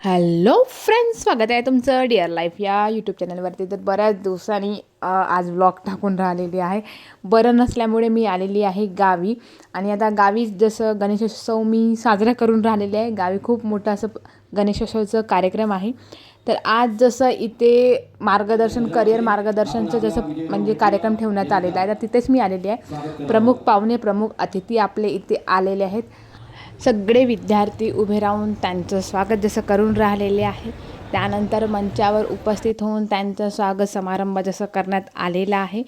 Hello friends स्वागत आहे तुमचं डिअर लाईफ या यूट्यूब चॅनलवरती तर बऱ्याच दिवसांनी आज ब्लॉग टाकून राहिलेली आहे. बरं नसल्यामुळे मी आलेली आहे गावी. आणि आता गावी जसं गणेशोत्सव मी साजरा करून राहिलेले आहे. गावी खूप मोठं असं गणेशोत्सवचं कार्यक्रम आहे. तर आज जसं इथे मार्गदर्शन करिअर मार्गदर्शनचं जसं म्हणजे कार्यक्रम ठेवण्यात आलेला आहे तर तिथेच मी आलेली आहे. प्रमुख पाहुणे प्रमुख अतिथी आपले इथे आलेले आहेत. सगळे विद्यार्थी उभे राहून त्यांचं स्वागत जसं करून राहिलेले आहे त्यानंतर मंचावर उपस्थित होऊन त्यांचं स्वागत समारंभ जसं करण्यात आलेला आहे.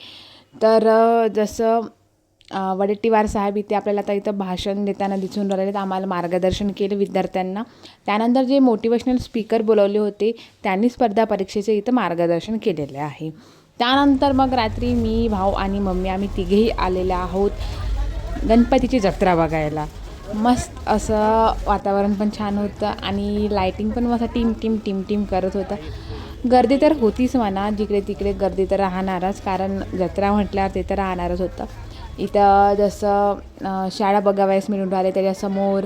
तर जसं वडेट्टीवार साहेब इथे आपल्याला आता इथं भाषण देताना दिसून राहिले तर आम्हाला मार्गदर्शन केलं विद्यार्थ्यांना. त्यानंतर जे मोटिवेशनल स्पीकर बोलवले होते त्यांनी स्पर्धा परीक्षेचे इथं मार्गदर्शन केलेले आहे. त्यानंतर मग रात्री मी भाऊ आणि मम्मी आम्ही तिघेही आलेले आहोत गणपतीची जत्रा बघायला. मस्त असं वातावरण पण छान होतं आणि लाईटिंग पण मस्त टीम टीम टीम टीम करत होतं. गर्दी तर होतीच म्हणा जिकडे तिकडे गर्दी तर राहणारच. कारण जत्रा म्हटल्यावर ते तर राहणारच होतं. इथं जसं शाळा बघावयास मिळून राहिले त्याच्यासमोर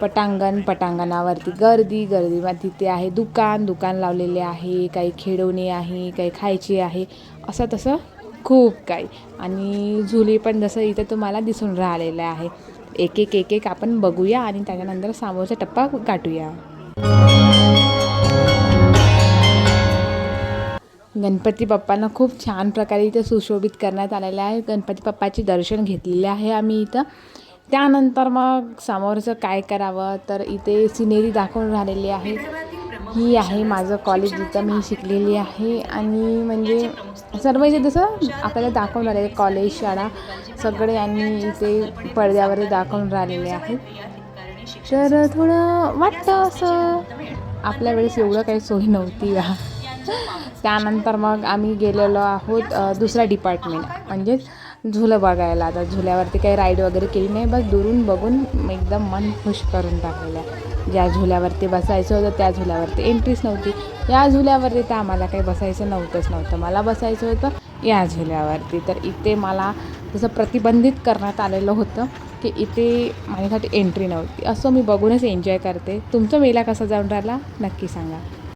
पटांगण पटांगणावरती गर्दी गर्दी मग तिथे आहे दुकान दुकान लावलेले आहे काही खेळवणे आहे काही खायचे आहे. असं तसं खूप काही. आणि झुले पण जसं इथं तुम्हाला दिसून राहिलेलं आहे. एक एक एक एक आपण बघूया आणि त्याच्यानंतर समोरचा टप्पा गाठूया गणपती बाप्पांना खूप छान प्रकारे इथं सुशोभित करण्यात आलेलं आहे. गणपती बाप्पाचे दर्शन घेतलेले आहे आम्ही इथं. त्यानंतर मग समोरचं काय करावं? तर इथे सिनेरी दाखवून राहिलेली आहे. ही आहे माझं कॉलेज जिथं मी शिकलेली आहे. आणि म्हणजे सर्व इथे जसं आपल्याला दाखवून राहिले कॉलेज शाळा सगळे यांनी इथे पडद्यावर दाखवून राहिलेले आहेत. तर थोडं वाटतं असं आपल्या वेळेस एवढं काही सोयी नव्हती. या त्यानंतर मग आम्ही गेलेलो आहोत दुसऱ्या डिपार्टमेंट म्हणजेच झुलं बघायला. आता झुल्यावरती काही राईड वगैरे केली नाही बस दुरून बघून एकदम मन खुश करून टाकलेलं ज्या झुल्यावरती बसायचं होतं त्या झुल्यावरती. एंट्रीच नव्हती. या झुल्यावरती तर आम्हाला काही बसायचं नव्हतंच नव्हतं. मला बसायचं होतं या झुल्यावरती. तर इथे मला जसं प्रतिबंधित करण्यात आलेलं होतं की इथे माझ्यासाठी एंट्री नव्हती. असं मी बघूनच एन्जॉय करते. तुमचा मेला कसा जाऊन राहिला? नक्की सांगा.